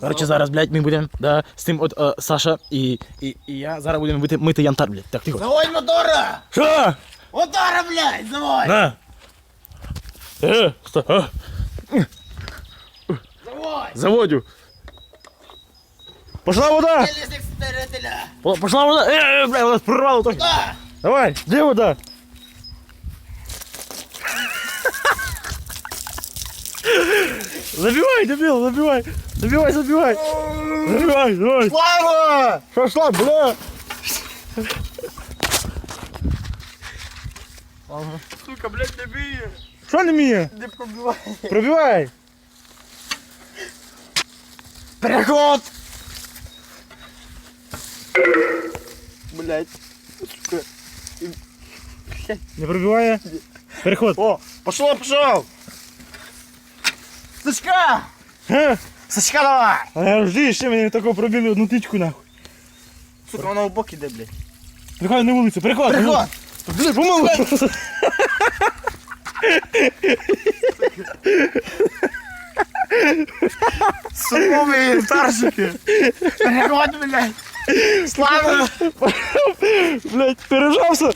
Коротше, зараз, блядь, ми будемо, да, з тим от е, Саша і, і, і я зараз будемо мити, мити янтар, блядь. Так, тихо. Заводь мотора! Що? Мотора, блядь, заводь! На! Е, стой, а, Заводь! заводю. Пошла вода! Лісник старителя! По- Пошла вода! Е, е, бля, нас прорвало трохи. Да! Давай, где вода? Забивай, дебил, забивай. Забивай, забивай. Забивай, давай. Слава! Что шла, бля? Сука, блядь, не бій! Що не вміє? Не пробивай! Пробивай. Переход! Блядь. Сука. Не пробиває. Переход. О, пошло, пошел! Сачка! Га? Сачка давай! А я жди, ще мені тако пробили одну тичку нахуй. Сука, вона в бок іде, блядь. Приходь на вулицю, переход. Переход! Блин, помогу. Сукові старшики! Переход, блядь! Слава! Блять, пережався.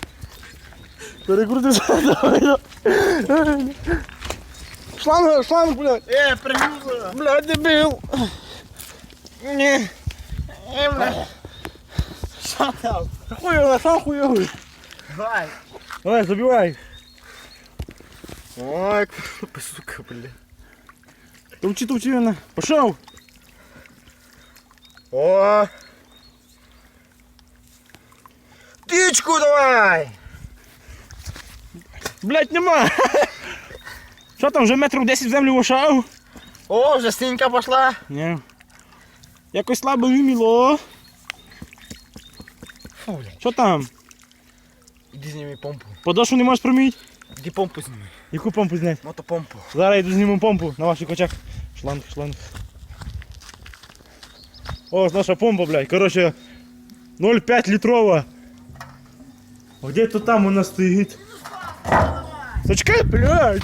Перекрутився. Шланг, шланг, блядь. Е, пригнула! Блядь, дебил. Ні! Е, блядь! Up! Хуй, сам хуйовий. Давай! Давай, забивай. Ой, сука, блядь. Товчи, товчи, вона. Пошел. О! Птичку давай! Блять, нема. Що там, вже метрів 10 в землю вошав? О, вже стінька пошла! Ні. Якось слабо виміло. Фу, блядь. Що там? Іди зніми помпу. Подошву не можеш промити? Іди помпу зніми. Яку помпу зняти? Мотопомпу. Зараз йду зніму помпу на ваших очах. Шланг, шланг. О, наша помпа, блядь. Короче, 0,5 литрова. Где-то там у нас стоит. Зачекай, блядь.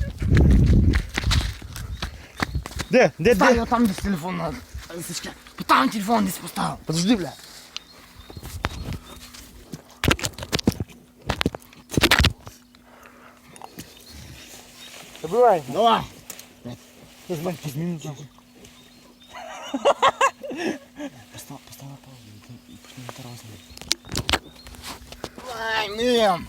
Де? Де, Стань, де? там десь телефон надо. Сачка, там телефон десь поставив. Подожди, блядь. Забивай. Давай. Ти знаєш, зміни нахуй. Постав, постав на паузу і почни мотора зняти. Давай, миєм.